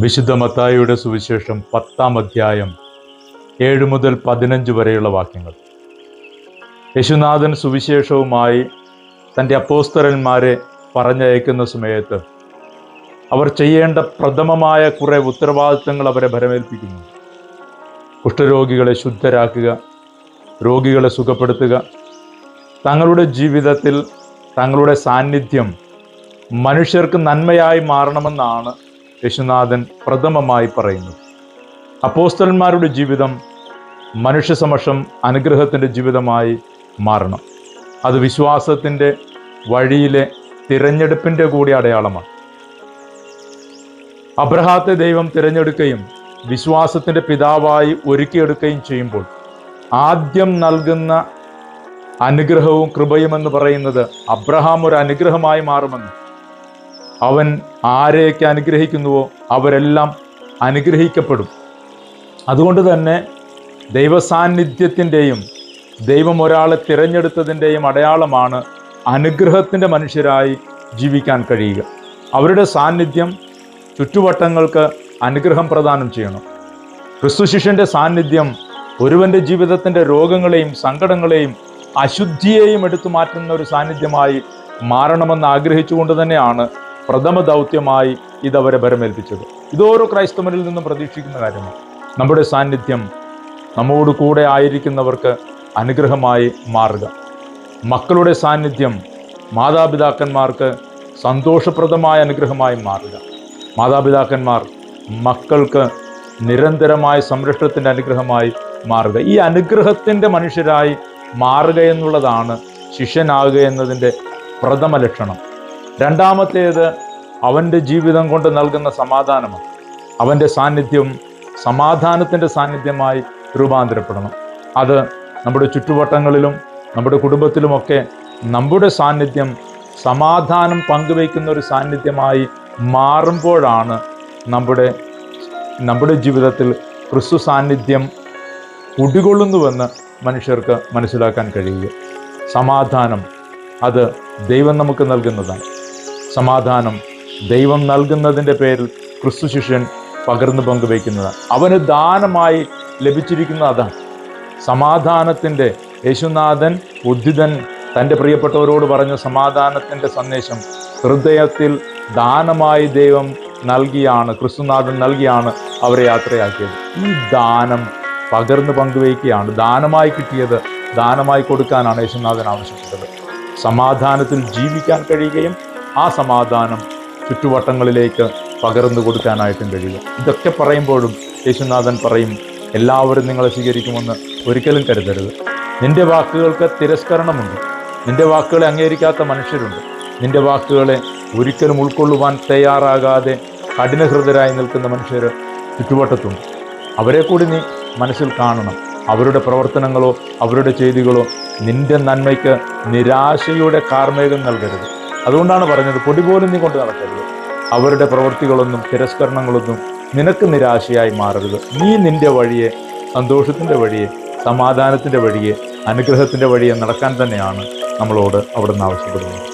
വിശുദ്ധ മത്തായിയുടെ സുവിശേഷം പത്താം അധ്യായം ഏഴ് മുതൽ പതിനഞ്ച് വരെയുള്ള വാക്യങ്ങൾ. യശുനാഥൻ സുവിശേഷവുമായി തന്റെ അപ്പോസ്തരന്മാരെ പറഞ്ഞയക്കുന്ന സമയത്ത് അവർ ചെയ്യേണ്ട പ്രഥമമായ കുറേ ഉത്തരവാദിത്തങ്ങൾ അവരെ ഭരമേൽപ്പിക്കുന്നു. കുഷ്ഠരോഗികളെ ശുദ്ധരാക്കുക രോഗികളെ സുഖപ്പെടുത്തുക തങ്ങളുടെ ജീവിതത്തിൽ തങ്ങളുടെ സാന്നിധ്യം മനുഷ്യർക്ക് നന്മയായി മാറണമെന്നാണ് യേശുനാഥൻ പ്രഥമമായി പറയുന്നു. അപ്പോസ്തലന്മാരുടെ ജീവിതം മനുഷ്യ സമക്ഷം അനുഗ്രഹത്തിന്റെ ജീവിതമായി മാറണം. അത് വിശ്വാസത്തിന്റെ വഴിയിലെ തിരഞ്ഞെടുപ്പിന്റെ കൂടി അടയാളമാണ്. അബ്രഹാത്തെ ദൈവം തിരഞ്ഞെടുക്കുകയും വിശ്വാസത്തിന്റെ പിതാവായി ഒരുക്കിയെടുക്കുകയും ചെയ്യുമ്പോൾ ആദ്യം നൽകുന്ന അനുഗ്രഹവും കൃപയും എന്ന് പറയുന്നത് അബ്രഹാം ഒരു അനുഗ്രഹമായി മാറുമെന്ന് അവൻ ആരെയൊക്കെ അനുഗ്രഹിക്കുന്നുവോ അവരെല്ലാം അനുഗ്രഹിക്കപ്പെടും. അതുകൊണ്ട് തന്നെ ദൈവസാന്നിധ്യത്തിന്റെയും ദൈവം ഒരാളെ തിരഞ്ഞെടുത്തതിന്റെയും അടയാളമാണ് അനുഗ്രഹത്തിന്റെ മനുഷ്യരായി ജീവിക്കാൻ കഴിയുക. അവരുടെ സാന്നിധ്യം ചുറ്റുവട്ടങ്ങൾക്ക് അനുഗ്രഹം പ്രദാനം ചെയ്യണം. ക്രിസ്തു ശിഷ്യന്റെ സാന്നിധ്യം ഒരുവന്റെ ജീവിതത്തിന്റെ രോഗങ്ങളെയും സങ്കടങ്ങളെയും അശുദ്ധിയെയും എടുത്തു മാറ്റുന്ന ഒരു സാന്നിധ്യമായി മാറണമെന്ന് ആഗ്രഹിച്ചുകൊണ്ട് തന്നെയാണ് പ്രഥമ ദൗത്യമായി ഇതവരെ ഭരമേൽപ്പിച്ചത്. ഇതോരോ ക്രൈസ്തവനിൽ നിന്നും പ്രതീക്ഷിക്കുന്ന കാര്യമാണ്. നമ്മുടെ സാന്നിധ്യം നമ്മോട് കൂടെ ആയിരിക്കുന്നവർക്ക് അനുഗ്രഹമായി മാറുക. മക്കളുടെ സാന്നിധ്യം മാതാപിതാക്കന്മാർക്ക് സന്തോഷപ്രദമായ അനുഗ്രഹമായി മാറുക. മാതാപിതാക്കന്മാർ മക്കൾക്ക് നിരന്തരമായ സംരക്ഷണത്തിന്റെ അനുഗ്രഹമായി മാറുക. ഈ അനുഗ്രഹത്തിന്റെ മനുഷ്യരായി മാറുക എന്നുള്ളതാണ് ശിഷ്യനാകുക എന്നതിന്റെ പ്രഥമ ലക്ഷണം. രണ്ടാമത്തേത് അവന്റെ ജീവിതം കൊണ്ട് നൽകുന്ന സമാധാനമാണ്. അവന്റെ സാന്നിധ്യം സമാധാനത്തിന്റെ സാന്നിധ്യമായി രൂപാന്തരപ്പെടണം. അത് നമ്മുടെ ചുറ്റുവട്ടങ്ങളിലും നമ്മുടെ കുടുംബത്തിലുമൊക്കെ നമ്മുടെ സാന്നിധ്യം സമാധാനം പങ്കുവയ്ക്കുന്ന ഒരു സാന്നിധ്യമായി മാറുമ്പോഴാണ് നമ്മുടെ നമ്മുടെ ജീവിതത്തിൽ ക്രിസ്തു സാന്നിധ്യം കുടികൊള്ളുന്നുവെന്ന് മനുഷ്യർക്ക് മനസ്സിലാക്കാൻ കഴിയുക. സമാധാനം അത് ദൈവം നമുക്ക് നൽകുന്നതാണ്. സമാധാനം. ദൈവം നൽകുന്നതിന്റെ പേരിൽ ക്രിസ്തു ശിഷ്യൻ പകർന്നു പങ്കുവയ്ക്കുന്നത്. അവന് ദാനമായി ലഭിച്ചിരിക്കുന്ന അതാണ് സമാധാനത്തിന്റെ യേശുനാഥൻ ഉദ്ധിതൻ തന്റെ പ്രിയപ്പെട്ടവരോട് പറഞ്ഞ സമാധാനത്തിന്റെ സന്ദേശം ഹൃദയത്തിൽ ദാനമായി ദൈവം നൽകിയാണ് ക്രിസ്തുനാഥൻ നൽകിയാണ് അവരെ യാത്രയാക്കിയത്. ഈ ദാനം പകർന്നു പങ്കുവയ്ക്കുകയാണ്. ദാനമായി കിട്ടിയത് ദാനമായി കൊടുക്കാനാണ് യേശുനാഥൻ ആവശ്യപ്പെട്ടത്. സമാധാനത്തിൽ ജീവിക്കാൻ കഴിയുകയും ആ സമാധാനം ചുറ്റുവട്ടങ്ങളിലേക്ക് പകർന്നു കൊടുക്കാനായിട്ടും കഴിയുക ഇതൊക്കെ പറയുമ്പോഴും യേശുനാഥൻ പറയും എല്ലാവരും നിങ്ങളെ സ്വീകരിക്കുമെന്ന് ഒരിക്കലും കരുതരുത്. നിന്റെ വാക്കുകൾക്ക് തിരസ്കരണമുണ്ട്. നിന്റെ വാക്കുകളെ അംഗീകരിക്കാത്ത മനുഷ്യരുണ്ട്. നിന്റെ വാക്കുകളെ ഒരിക്കലും ഉൾക്കൊള്ളുവാൻ തയ്യാറാകാതെ കഠിനഹൃദരായി നിൽക്കുന്ന മനുഷ്യർ ചുറ്റുവട്ടത്തുണ്ട്. അവരെ കൂടി നീ മനസ്സിൽ കാണണം. അവരുടെ പ്രവർത്തനങ്ങളോ അവരുടെ ചെയ്തികളോ നിന്റെ നന്മയ്ക്ക് നിരാശയുടെ കാർമേകം നൽകരുത്. അതുകൊണ്ടാണ് പറഞ്ഞത് പൊടി പോലും നീ കൊണ്ട് നടക്കരുത്. അവരുടെ പ്രവൃത്തികളൊന്നും തിരസ്കരണങ്ങളൊന്നും നിനക്ക് നിരാശയായി മാറരുത്. നീ നിന്റെ വഴിയെ സന്തോഷത്തിന്റെ വഴിയെ സമാധാനത്തിന്റെ വഴിയെ അനുഗ്രഹത്തിന്റെ വഴിയെ നടക്കാൻ തന്നെയാണ് നമ്മളോട് അവിടുന്ന് ആവശ്യപ്പെടുന്നത്.